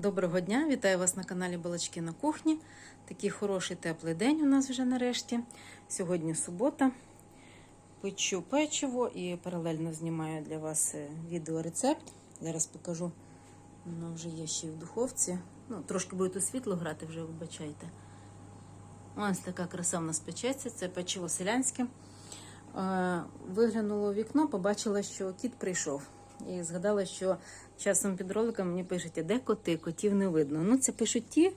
Доброго дня, вітаю вас на каналі Балачки на кухні. Такий хороший теплий день у нас вже нарешті. Сьогодні субота. Печу печиво і паралельно знімаю для вас е, відеорецепт. Зараз покажу. Воно вже є ще й в духовці. Ну, трошки буде тут світло грати, вже вибачайте. Ось така краса в нас печеться. Це печиво селянське. Е, Виглянула у вікно, побачила, що кіт прийшов. І згадала, що часом під роликом мені пишуть, де коти, котів не видно. Ну, це пишуть ті,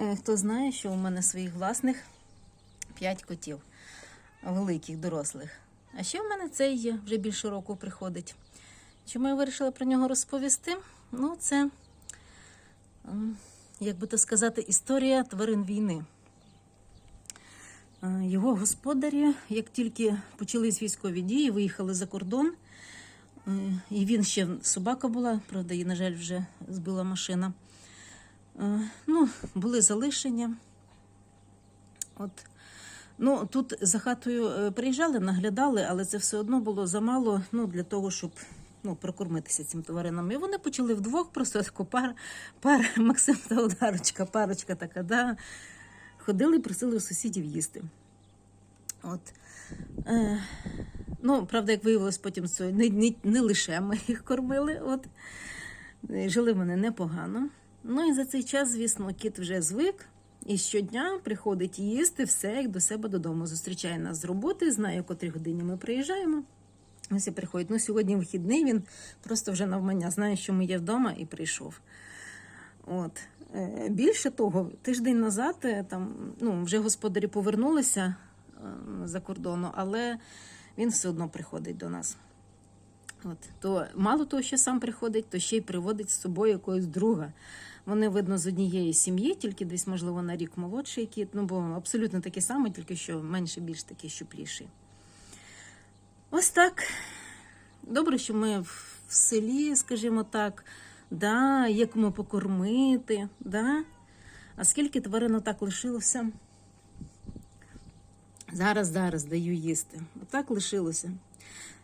е, хто знає, що у мене своїх власних 5 котів, великих, дорослих. А ще в мене цей є, вже більше року приходить. Чому я вирішила про нього розповісти? Ну, це, як би то сказати, історія тварин війни. Е, Його господарі, як тільки почались військові дії, виїхали за кордон. Е, І він ще собака була, правда, її, на жаль, вже збила машина. Е, Ну, були залишення. От. Ну, тут за хатою е, приїжджали, наглядали, але це все одно було замало ну, для того, щоб ну, прокормитися цим тваринам. І вони почали вдвох, просто таку пар, пар Максим та Одарочка, парочка така, да, ходили і просили у сусідів їсти. От. Ну, правда, як виявилось, потім це не, не, не лише ми їх кормили. От. Е, Жили вони непогано. Ну і за цей час, звісно, кіт вже звик. І щодня приходить їсти все, як до себе додому. Зустрічає нас з роботи, знає, о котрій годині ми приїжджаємо. Ось і приходить. Ну, сьогодні вихідний, він просто вже навмання знає, що ми є вдома, і прийшов. От. Е, Більше того, тиждень назад е, там, ну, вже господарі повернулися за кордону, але він все одно приходить до нас. От. То мало того, що сам приходить, то ще й приводить з собою якогось друга. Вони, видно, з однієї сім'ї, тільки десь, можливо, на рік молодший кіт, ну бо абсолютно такі самі, тільки що менше, більш такі щупліші. Ось так. Добре, що ми в селі, скажімо так, да, є покормити, да? а скільки тварин так лишилося? Зараз, зараз даю їсти. Отак лишилося.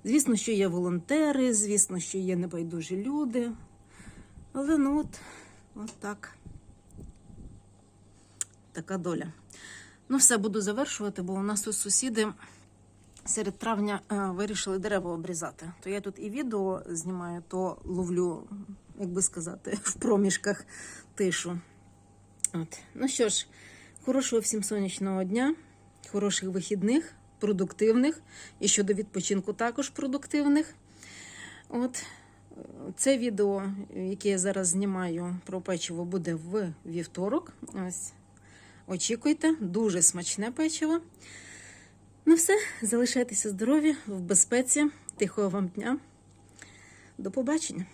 Звісно, що є волонтери, звісно, що є небайдужі люди. Але ну от, от так. Така доля. Ну, все, буду завершувати, бо у нас тут сусіди серед травня е, вирішили дерева обрізати. То я тут і відео знімаю, то ловлю, як би сказати, в проміжках тишу. От. Ну що ж, хорошого всім сонячного дня, хороших вихідних, продуктивних. І щодо відпочинку також продуктивних. От. Це відео, яке я зараз знімаю про печиво, буде в вівторок. Ось. Очікуйте, дуже смачне печиво. Ну все, залишайтеся здорові, в безпеці, тихого вам дня. До побачення!